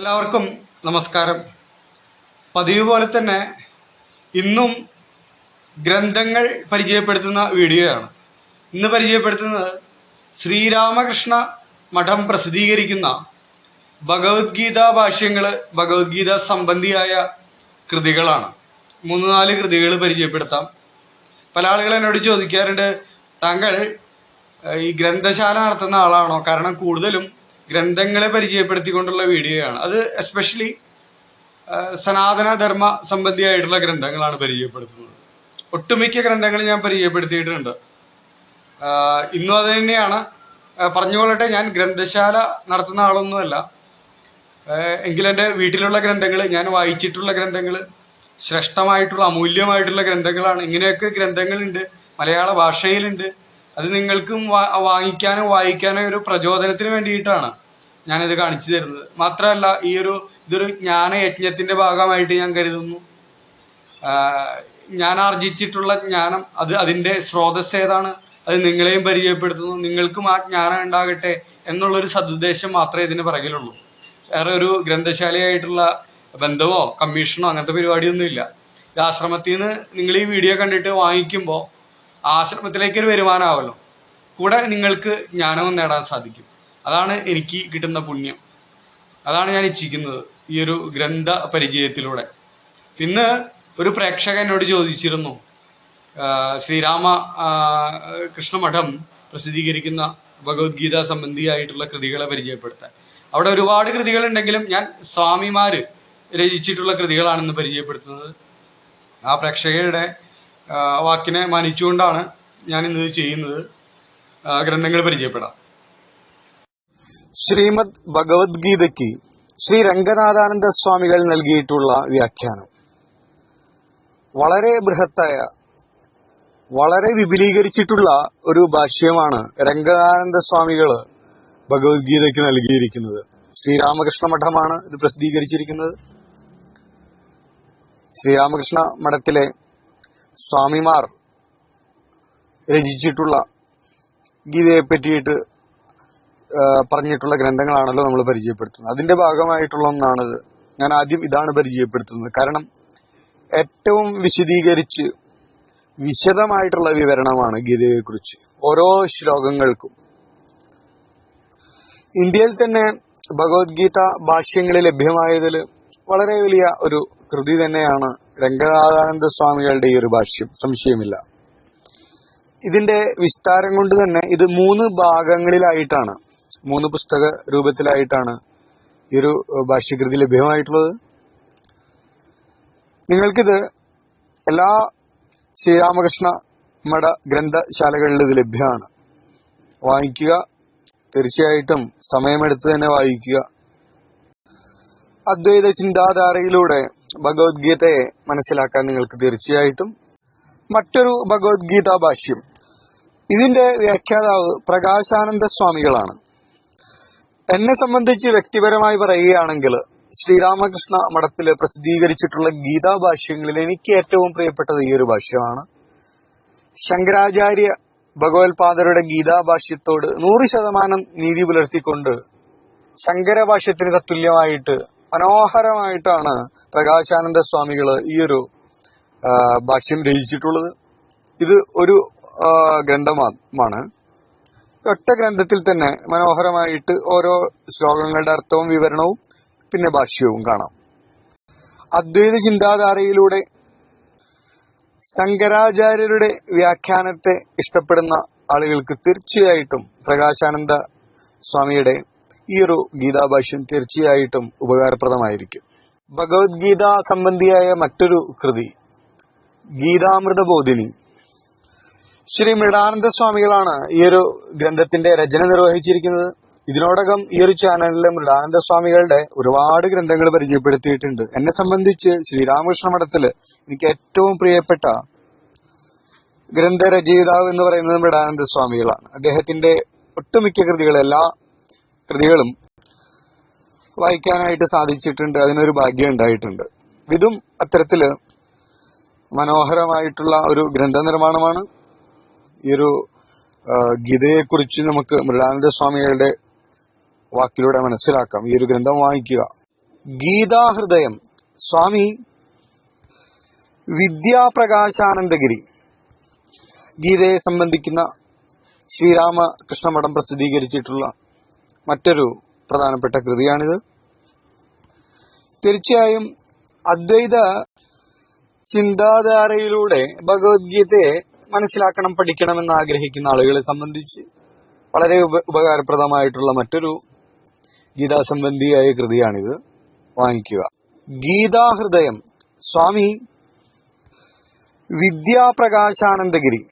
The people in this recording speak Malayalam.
എല്ലാവർക്കും നമസ്കാരം. പതിവ് പോലെ തന്നെ ഇന്നും ഗ്രന്ഥങ്ങൾ പരിചയപ്പെടുത്തുന്ന വീഡിയോയാണ്. ഇന്ന് പരിചയപ്പെടുത്തുന്നത് ശ്രീരാമകൃഷ്ണ മഠം പ്രസിദ്ധീകരിക്കുന്ന ഭഗവത്ഗീത ഭാഷ്യങ്ങൾ ഭഗവത്ഗീത സംബന്ധിയായ കൃതികളാണ്. മൂന്ന് നാല് കൃതികൾ പരിചയപ്പെടുത്താം. പല ആളുകൾ എന്നോട് ചോദിക്കാറുണ്ട് താങ്കൾ ഈ ഗ്രന്ഥശാല നടത്തുന്ന ആളാണോ? കാരണം കൂടുതലും ഗ്രന്ഥങ്ങളെ പരിചയപ്പെടുത്തിക്കൊണ്ടുള്ള വീഡിയോയാണ്. അത് എസ്പെഷ്യലി സനാതന ധർമ്മ സംബന്ധിയായിട്ടുള്ള ഗ്രന്ഥങ്ങളാണ് പരിചയപ്പെടുത്തുന്നത്. ഒട്ടുമിക്ക ഗ്രന്ഥങ്ങൾ ഞാൻ പരിചയപ്പെടുത്തിയിട്ടുണ്ട്. ഇന്നും അത് തന്നെയാണ്. പറഞ്ഞുകൊള്ളട്ടെ ഞാൻ ഗ്രന്ഥശാല നടത്തുന്ന ആളൊന്നുമല്ല. എങ്കിലെന്റെ വീട്ടിലുള്ള ഗ്രന്ഥങ്ങൾ ഞാൻ വായിച്ചിട്ടുള്ള ഗ്രന്ഥങ്ങൾ ശ്രേഷ്ഠമായിട്ടുള്ള അമൂല്യമായിട്ടുള്ള ഗ്രന്ഥങ്ങളാണ്. ഇങ്ങനെയൊക്കെ ഗ്രന്ഥങ്ങളുണ്ട്. മലയാള ഭാഷയിലുണ്ട്. അത് നിങ്ങൾക്കും വാങ്ങിക്കാനും വായിക്കാനോ ഒരു പ്രചോദനത്തിന് വേണ്ടിയിട്ടാണ് ഞാനിത് കാണിച്ചു തരുന്നത്. മാത്രമല്ല ഈ ഒരു ഇതൊരു ജ്ഞാനയജ്ഞത്തിന്റെ ഭാഗമായിട്ട് ഞാൻ കരുതുന്നു. ഞാൻ ആർജിച്ചിട്ടുള്ള ജ്ഞാനം അത് അതിന്റെ സ്രോതസ് ഏതാണ്? അത് നിങ്ങളെയും പരിചയപ്പെടുത്തുന്നു. നിങ്ങൾക്കും ആ ജ്ഞാനം ഉണ്ടാകട്ടെ എന്നുള്ളൊരു സതുദ്ദേശം മാത്രമേ ഇതിന് പിറകിലുള്ളൂ. വേറെ ഒരു ഗ്രന്ഥശാലയായിട്ടുള്ള ബന്ധമോ കമ്മീഷനോ അങ്ങനത്തെ പരിപാടിയൊന്നും ഇല്ല ഇത് ആശ്രമത്തിൽ നിന്ന് നിങ്ങൾ ഈ വീഡിയോ കണ്ടിട്ട് വാങ്ങിക്കുമ്പോൾ ആശ്രമത്തിലേക്ക് ഒരു വരുമാനമാവല്ലോ. കൂടെ നിങ്ങൾക്ക് ജ്ഞാനവും നേടാൻ സാധിക്കും. അതാണ് എനിക്ക് കിട്ടുന്ന പുണ്യം. അതാണ് ഞാൻ ഇച്ഛിക്കുന്നത് ഈ ഒരു ഗ്രന്ഥ പരിചയത്തിലൂടെ. ഇന്ന് ഒരു പ്രേക്ഷകൻ എന്നോട് ചോദിച്ചിരുന്നു ശ്രീരാമ കൃഷ്ണമഠം പ്രസിദ്ധീകരിക്കുന്ന ഭഗവത്ഗീത സംബന്ധിയായിട്ടുള്ള കൃതികളെ പരിചയപ്പെടുത്താൻ. അവിടെ ഒരുപാട് കൃതികൾ ഉണ്ടെങ്കിലും ഞാൻ സ്വാമിമാര് രചിച്ചിട്ടുള്ള കൃതികളാണ് ഇന്ന് പരിചയപ്പെടുത്തുന്നത്. ആ പ്രേക്ഷകരുടെ വാക്കിനെ മാനിച്ചുകൊണ്ടാണ് ഞാൻ ഇന്ന് ചെയ്യുന്നത് ഗ്രന്ഥങ്ങൾ പരിചയപ്പെടാം. ശ്രീമദ് ഭഗവത്ഗീതയ്ക്ക് ശ്രീ രംഗനാഥാനന്ദ സ്വാമികൾ നൽകിയിട്ടുള്ള വ്യാഖ്യാനം. വളരെ ബൃഹത്തായ വളരെ വിപുലീകരിച്ചിട്ടുള്ള ഒരു ഭാഷ്യമാണ് രംഗനാനന്ദ സ്വാമികൾ ഭഗവത്ഗീതയ്ക്ക് നൽകിയിരിക്കുന്നത്. ശ്രീരാമകൃഷ്ണ മഠമാണ് ഇത് പ്രസിദ്ധീകരിച്ചിരിക്കുന്നത്. ശ്രീരാമകൃഷ്ണ മഠത്തിലെ സ്വാമിമാർ രചിച്ചിട്ടുള്ള ഗീതയെ പറ്റിയിട്ട് പറഞ്ഞിട്ടുള്ള ഗ്രന്ഥങ്ങളാണല്ലോ നമ്മൾ പരിചയപ്പെടുത്തുന്നത്. അതിന്റെ ഭാഗമായിട്ടുള്ള ഒന്നാണത്. ഞാൻ ആദ്യം ഇതാണ് പരിചയപ്പെടുത്തുന്നത്. കാരണം ഏറ്റവും വിശദീകരിച്ച് വിശദമായിട്ടുള്ള വിവരണമാണ് ഗീതയെക്കുറിച്ച്. ഓരോ ശ്ലോകങ്ങൾക്കും. ഇന്ത്യയിൽ തന്നെ ഭഗവത്ഗീത ഭാഷ്യങ്ങളിൽ ലഭ്യമായതിൽ വളരെ വലിയ ഒരു കൃതി തന്നെയാണ് രംഗനാഥാനന്ദ സ്വാമികളുടെ ഈ ഒരു ഭാഷ്യം. സംശയമില്ല. ഇതിന്റെ വിസ്താരം കൊണ്ട് തന്നെ ഇത് മൂന്ന് ഭാഗങ്ങളിലായിട്ടാണ് മൂന്ന് പുസ്തക രൂപത്തിലായിട്ടാണ് ഈ ഒരു ഭാഷ്യകൃതി ലഭ്യമായിട്ടുള്ളത്. നിങ്ങൾക്കിത് എല്ലാ ശ്രീരാമകൃഷ്ണ മഠ ഗ്രന്ഥശാലകളിൽ ഇത് ലഭ്യമാണ്. വാങ്ങിക്കുക തീർച്ചയായിട്ടും സമയമെടുത്ത് തന്നെ വായിക്കുക. അദ്വൈത ചിന്താധാരയിലൂടെ ഭഗവത്ഗീതയെ മനസ്സിലാക്കാൻ നിങ്ങൾക്ക് തീർച്ചയായിട്ടും മറ്റൊരു ഭഗവത്ഗീത ഭാഷ്യം ഇതിന്റെ വ്യാഖ്യാതാവ് പ്രകാശാനന്ദ സ്വാമികളാണ്. എന്നെ സംബന്ധിച്ച് വ്യക്തിപരമായി പറയുകയാണെങ്കിൽ ശ്രീരാമകൃഷ്ണ മഠത്തിൽ പ്രസിദ്ധീകരിച്ചിട്ടുള്ള ഗീതാ ഭാഷ്യങ്ങളിൽ എനിക്ക് ഏറ്റവും പ്രിയപ്പെട്ടത് ഈ ഒരു ഭാഷ്യമാണ്. ശങ്കരാചാര്യ ഭഗവത്പാദരുടെ ഗീതാ ഭാഷ്യത്തോട് നൂറ് ശതമാനം നീതി പുലർത്തിക്കൊണ്ട് ശങ്കരഭാഷ്യത്തിന് തത്തുല്യമായിട്ട് മനോഹരമായിട്ടാണ് പ്രകാശാനന്ദ സ്വാമികൾ ഈ ഒരു ഭാഷ്യം രചിച്ചിട്ടുള്ളത്. ഇത് ഒരു ഗ്രന്ഥമാണ്. ഒറ്റ ഗ്രന്ഥത്തിൽ തന്നെ മനോഹരമായിട്ട് ഓരോ ശ്ലോകങ്ങളുടെ അർത്ഥവും വിവരണവും പിന്നെ ഭാഷ്യവും കാണാം. അദ്വൈത ചിന്താധാരയിലൂടെ ശങ്കരാചാര്യരുടെ വ്യാഖ്യാനത്തെ ഇഷ്ടപ്പെടുന്ന ആളുകൾക്ക് തീർച്ചയായിട്ടും പ്രകാശാനന്ദ സ്വാമിയുടെ ഈ ഒരു ഗീതാഭാഷ്യം തീർച്ചയായിട്ടും ഉപകാരപ്രദമായിരിക്കും. ഭഗവത്ഗീത സംബന്ധിയായ മറ്റൊരു കൃതി ഗീതാമൃത ബോധിനി ശ്രീ മൃഡാനന്ദ സ്വാമികളാണ് ഈ ഒരു ഗ്രന്ഥത്തിന്റെ രചന നിർവഹിച്ചിരിക്കുന്നത്. ഇതിനോടകം ഈ ഒരു ചാനലിൽ മൃഡാനന്ദ സ്വാമികളുടെ ഒരുപാട് ഗ്രന്ഥങ്ങൾ പരിചയപ്പെടുത്തിയിട്ടുണ്ട്. എന്നെ സംബന്ധിച്ച് ശ്രീരാമകൃഷ്ണ മഠത്തിൽ എനിക്ക് ഏറ്റവും പ്രിയപ്പെട്ട ഗ്രന്ഥരചയിതാവ് എന്ന് പറയുന്നത് മൃഡാനന്ദ സ്വാമികളാണ് അദ്ദേഹത്തിന്റെ ഒട്ടുമിക്ക കൃതികളെല്ലാം കൃതികളും വായിക്കാനായിട്ട് സാധിച്ചിട്ടുണ്ട് അതിനൊരു ഭാഗ്യം ഉണ്ടായിട്ടുണ്ട്. ഇതും അത്തരത്തിൽ മനോഹരമായിട്ടുള്ള ഒരു ഗ്രന്ഥനിർമ്മാണമാണ്. ഈ ഒരു ഗീതയെക്കുറിച്ച് നമുക്ക് മൃഗാനന്ദ സ്വാമികളുടെ വാക്കിലൂടെ മനസ്സിലാക്കാം. ഈ ഒരു ഗ്രന്ഥം വായിക്കുക. ഗീതാഹൃദയം. സ്വാമി വിദ്യാപ്രകാശാനന്ദഗിരി. ഗീതയെ സംബന്ധിക്കുന്ന ശ്രീരാമകൃഷ്ണ മഠം പ്രസിദ്ധീകരിച്ചിട്ടുള്ള മറ്റൊരു പ്രധാനപ്പെട്ട കൃതിയാണിത്. തീർച്ചയായും അദ്വൈത ചിന്താധാരയിലൂടെ ഭഗവത്ഗീതയെ മനസ്സിലാക്കണം പഠിക്കണമെന്ന് ആഗ്രഹിക്കുന്ന ആളുകളെ സംബന്ധിച്ച് വളരെ ഉപകാരപ്രദമായിട്ടുള്ള മറ്റൊരു ഗീതാ സംബന്ധിയായ കൃതിയാണിത്. വാങ്ങിക്കുക. ഗീതാഹൃദയം. സ്വാമി വിദ്യാപ്രകാശാനന്ദഗിരി.